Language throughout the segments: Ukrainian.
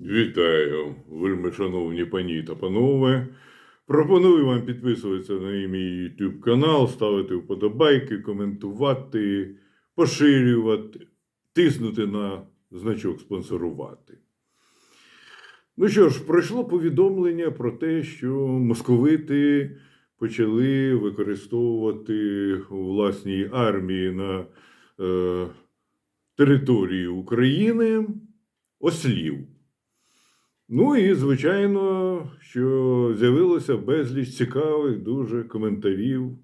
Вітаю, вельми шановні пані та панове. Пропоную вам підписуватися на мій YouTube канал, ставити вподобайки, коментувати, поширювати, тиснути на значок спонсорувати. Ну що ж, пройшло повідомлення про те, що московити почали використовувати у власній армії на е, території України ослів. Ну і, звичайно, що з'явилося безліч цікавих дуже коментарів.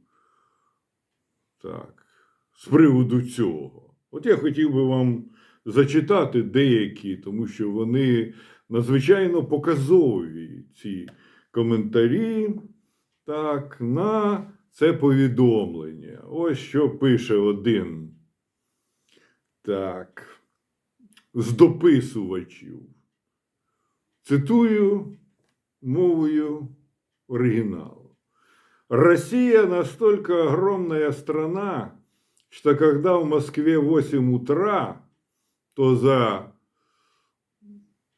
Так, з приводу цього. От я хотів би вам зачитати деякі, тому що вони надзвичайно показові, ці коментарі. Так, на це повідомлення. Ось що пише один. Так. З дописувачів. Цитую мовою оригинала. Россия настолько огромная страна, что когда в Москве 8 утра, то за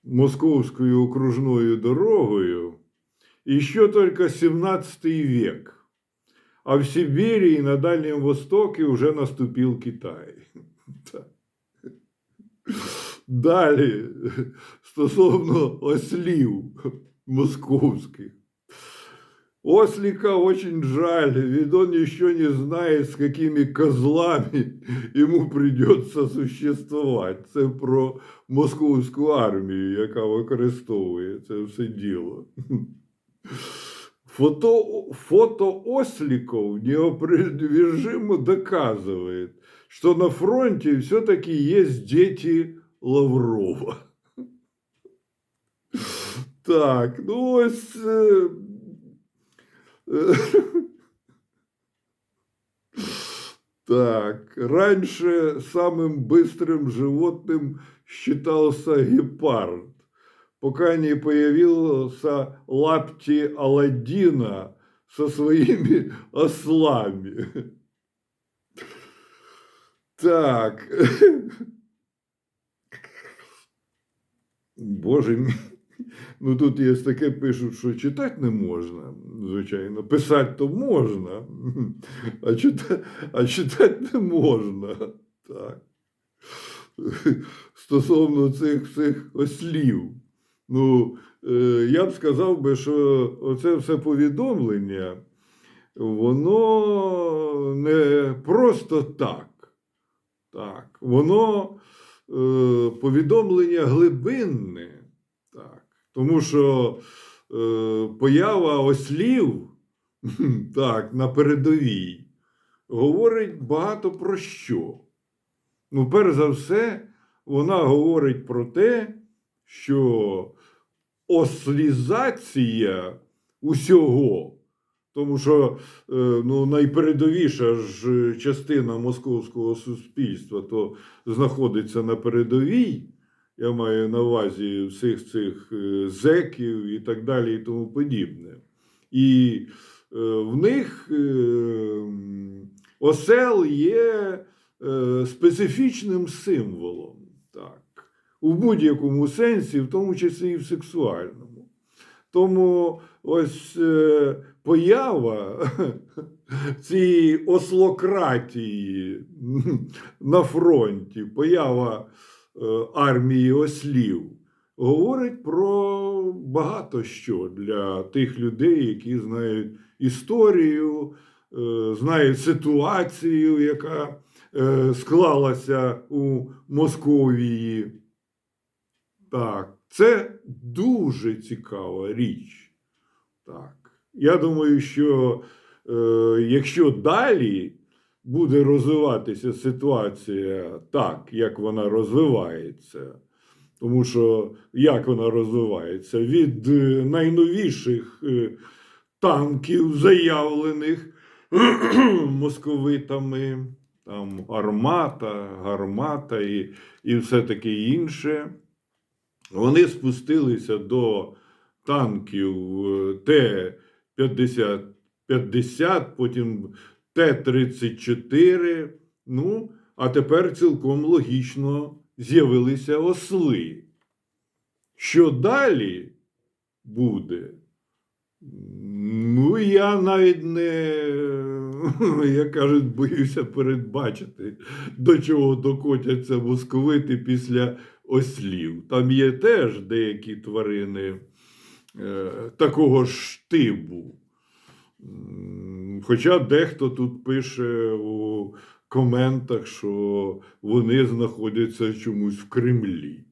московскую окружную дорогою еще только 17 век, а в Сибири и на Дальнем Востоке уже наступил Китай. Так. Далі, стосовно ослів московських. Ослика очень жаль, ведь он еще не знает, с какими козлами ему придется существовать. Це про московську армію, яка використовує це все діло. Фото, фото осликов неопровержимо доказывает, что на фронте все-таки есть дети Лаврова. Так, ну Так, раньше самым быстрым животным считался гепард, пока не появился лапти Аладдина со своими ослами. Так. Боже мій. Ну тут є таке пишуть, що читати не можна, звичайно. Писати то можна, а читати, а читати не можна. Так. Стосовно цих всіх ослів. Ну, е, я б сказав би, що оце все повідомлення, воно не просто так. Так, воно повідомлення глибинне. Так. Тому що е, поява ослів так, на передовій говорить багато про що. Ну, перш за все, вона говорить про те, що ослізація усього. Тому що е, ну, найпередовіша ж частина московського суспільства то знаходиться на передовій. Я маю на увазі всіх цих е, зеків і так далі, і тому подібне. І е, в них осел є специфічним символом, так, у будь-якому сенсі, в тому числі і в сексуальному. Тому ось е, поява цієї ослократії на фронті, поява е, армії ослів, говорить про багато що для тих людей, які знають історію, е, знають ситуацію, яка склалася у Московії. Так, це дуже цікава річ. Так. Я думаю, що е, якщо далі буде розвиватися ситуація так, як вона розвивається, тому що як вона розвивається, від е, найновіших е, танків, заявлених московитами, там армата, гармата і, і все таке інше. Вони спустилися до танків е, Т-50, 50, потім Т-34. Ну, а тепер цілком логічно з'явилися осли. що далі буде, ну, я навіть не, як кажуть, боюся передбачити, до чого докотяться московити після ослів. Там є теж деякі тварини е, такого ж типу. Хоча дехто тут пише у коментах, що вони знаходяться чомусь в Кремлі.